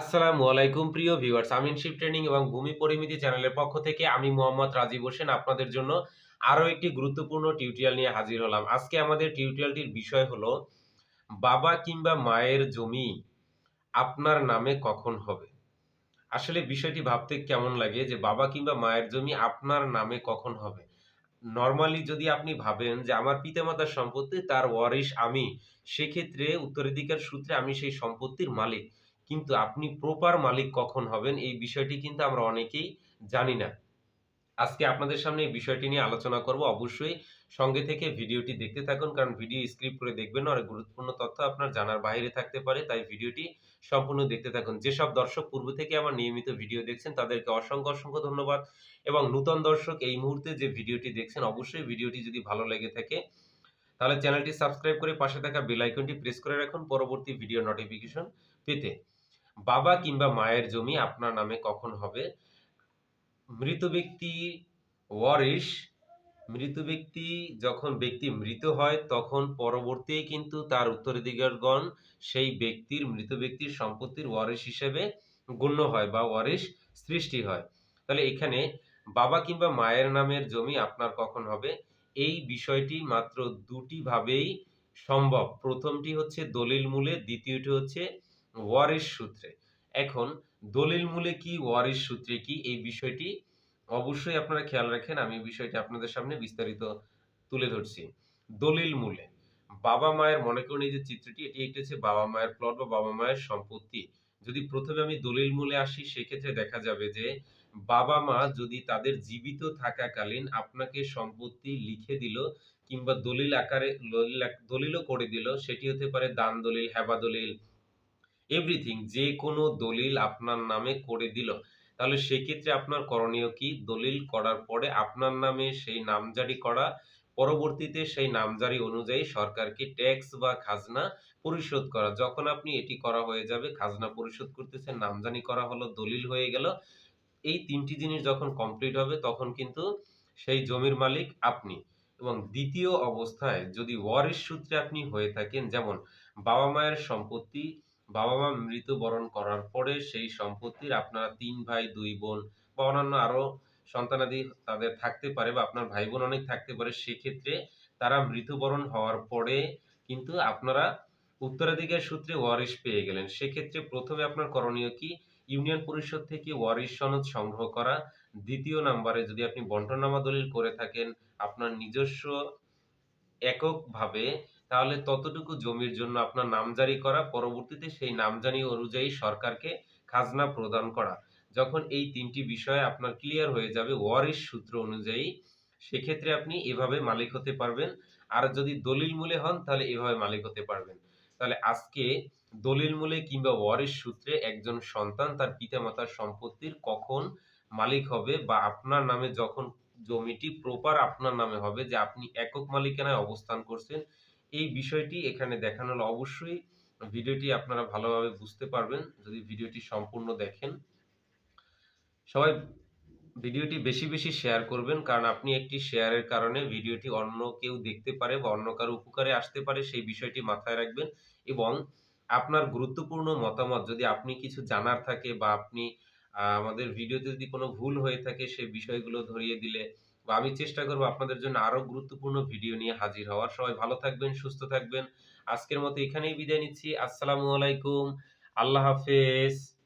আসসালামু আলাইকুম প্রিয় ভিউয়ার্স আমিনশিপ ট্রেনিং এবং ভূমি পরিমিতি চ্যানেলের পক্ষ থেকে আমি মোহাম্মদ রাজীব হোসেন আপনাদের জন্য আরও একটি গুরুত্বপূর্ণ টিউটোরিয়াল নিয়ে হাজির হলাম। আজকে আমাদের টিউটোরিয়ালটির বিষয় হলো, বাবা কিংবা মায়ের জমি আপনার নামে কখন হবে? আসলে বিষয়টি ভাবতে কেমন লাগে যে বাবা কিংবা মায়ের জমি আপনার নামে কখন হবে? নর্মালি যদি আপনি ভাবেন যে আমার পিতামাতার সম্পত্তি, তার ওয়ারিশ আমি, সেক্ষেত্রে উত্তরাধিকার সূত্রে আমি সেই সম্পত্তির মালিক। কিন্তু আপনি প্রপার মালিক কখন হবেন এই বিষয়টি কিন্তু আমরা অনেকেই জানি না। আজকে আপনাদের সামনে এই বিষয়টি নিয়ে আলোচনা করব। অবশ্যই সঙ্গে থেকে ভিডিওটি দেখতে থাকুন, কারণ ভিডিও স্ক্রিপ করে দেখবেন অনেক গুরুত্বপূর্ণ তথ্য আপনার জানার বাইরে থাকতে পারে, তাই ভিডিওটি সম্পূর্ণ দেখতে থাকুন। যেসব দর্শক পূর্ব থেকে আমার নিয়মিত ভিডিও দেখছেন, তাদেরকে অসংখ্য অসংখ্য ধন্যবাদ। এবং নূতন দর্শক এই মুহূর্তে যে ভিডিওটি দেখছেন, অবশ্যই ভিডিওটি যদি ভালো লেগে থাকে, তাহলে চ্যানেলটি সাবস্ক্রাইব করে পাশে থাকা বেল আইকনটি প্রেস করে রাখুন। পরবর্তী ভিডিও নোটিফিকেশন পেতে। বাবা কিংবা মায়ের জমি আপনার নামে কখন হবে? মৃত ব্যক্তি ওয়ারিশ, মৃত ব্যক্তি যখন ব্যক্তি মৃত হয় তখন পরবর্তী কিন্তু তার উত্তরাধিকারগণ সেই ব্যক্তির, মৃত ব্যক্তির সম্পত্তির ওয়ারিশ হিসেবে গণ্য হয় বা ওয়ারিশ সৃষ্টি হয়। তাহলে এখানে বাবা কিংবা মায়ের নামের জমি আপনার কখন হবে? এই বিষয়টি মাত্র দুটি ভাবেই সম্ভব। প্রথমটি হচ্ছে দলিল মূলে, দ্বিতীয়টি হচ্ছে ওয়ারিশ সূত্রে। এখন দলিল মূলে কি ওয়ারিশ সূত্রে কি? এই বিষয়টি অবশ্যই আপনারা খেয়াল রাখেন, আমি বিষয়টি আপনাদের সামনে বিস্তারিত তুলে ধরছি। দলিল মূলে, বাবা মায়ের, মনে করুন এই যে চিত্রটি, এটি একটি হচ্ছে বাবা মায়ের প্লট বা বাবা মায়ের সম্পত্তি। যদি প্রথমে আমি দলিল মূলে আসি, সেক্ষেত্রে দেখা যাবে যে বাবা মা যদি তাদের জীবিত থাকাকালীন আপনাকে সম্পত্তি লিখে দিল কিংবা দলিল আকারে, দলিল, দলিলও করে দিল, সেটি হতে পারে দান দলিল, হেবা দলিল এভরিথিং যে কোনো দলিল আপনার নামে করে দিল। তাহলে সেক্ষেত্রে আপনার করণীয় কি? দলিল করার পরে আপনার নামে সেই নামজারি করা, পরবর্তীতে সেই নামজারি অনুযায়ী সরকারকে ট্যাক্স বা খাজনা পরিশোধ করা। যখন আপনি এটি করা হয়ে যাবে, খাজনা পরিশোধ করতেছেন নামজানি করা হলো, দলিল হয়ে গেল, এই তিনটি জিনিস যখন কমপ্লিট হবে, তখন কিন্তু সেই জমির মালিক আপনি। এবং দ্বিতীয় অবস্থায় যদি ওয়ারিশ সূত্রে আপনি হয়ে থাকেন, যেমন বাবা মায়ের সম্পত্তি বাবা মা মৃত্যুবরণ করার পরে সেই সম্পত্তির আপনারা তিন ভাই, দুই বোন বা অন্যান্য আরও সন্তানাদি তাদের থাকতে পারে বা আপনার ভাই বোন অনেক থাকতে পারে, সেক্ষেত্রে তারা মৃত্যুবরণ হওয়ার পরে কিন্তু আপনারা উত্তরাধিকার সূত্রে ওয়ারিশ পেয়ে গেলেন। সেক্ষেত্রে প্রথমে আপনার করণীয় কি? ইউনিয়ন পরিষদ থেকে ওয়ারিশ সনদ সংগ্রহ করা। দ্বিতীয় নাম্বারে যদি আপনি বন্টনামা দলিল করে থাকেন, আপনার নিজস্ব এককভাবে তাহলে ততটুকু জমির জন্য আপনার নামজারি করা, পরবর্তীতে সেই নামজারি অনুযায়ী সরকারকে খাজনা প্রদান করা। যখন এই তিনটি বিষয় আপনার ক্লিয়ার হয়ে যাবে ওয়ারিশ সূত্র অনুযায়ী, সেক্ষেত্রে আপনি এভাবে মালিক হতে পারবেন। আর যদি দলিল মূলে হন, তাহলে এভাবে মালিক হতে পারবেন। তাহলে আজকে দলিল মূলে কিংবা ওয়ারিশ সূত্রে একজন সন্তান তার পিতামাতার সম্পত্তির কখন মালিক হবে বা আপনার নামে যখন জমিটি প্রপার আপনার নামে হবে যে আপনি একক মালিকানায় অবস্থান করছেন এই বিষয়টি এখানে দেখানো হলো। অবশ্যই ভিডিওটি আপনারা ভালোভাবে বুঝতে পারবেন যদি ভিডিওটি সম্পূর্ণ দেখেন। সবাই ভিডিওটি বেশি বেশি শেয়ার করবেন, কারণ আপনি একটি শেয়ারের কারণে ভিডিওটি অন্য কেউ দেখতে পারে বা অন্য কারও উপকারে আসতে পারে, সেই বিষয়টি মাথায় রাখবেন। এবং আপনার গুরুত্বপূর্ণ মতামত যদি আপনি কিছু জানার থাকে বা আপনি আমাদের ভিডিওতে যদি কোনো ভুল হয়ে থাকে, সেই বিষয়গুলো ধরিয়ে দিলে আমি চেষ্টা করব আপনাদের জন্য আরও গুরুত্বপূর্ণ ভিডিও নিয়ে হাজির হওয়ার। সবাই ভালো থাকবেন, সুস্থ থাকবেন। আজকের মতো এখানেই বিদায় নিচ্ছি। আসসালামু আলাইকুম। আল্লাহ হাফেজ।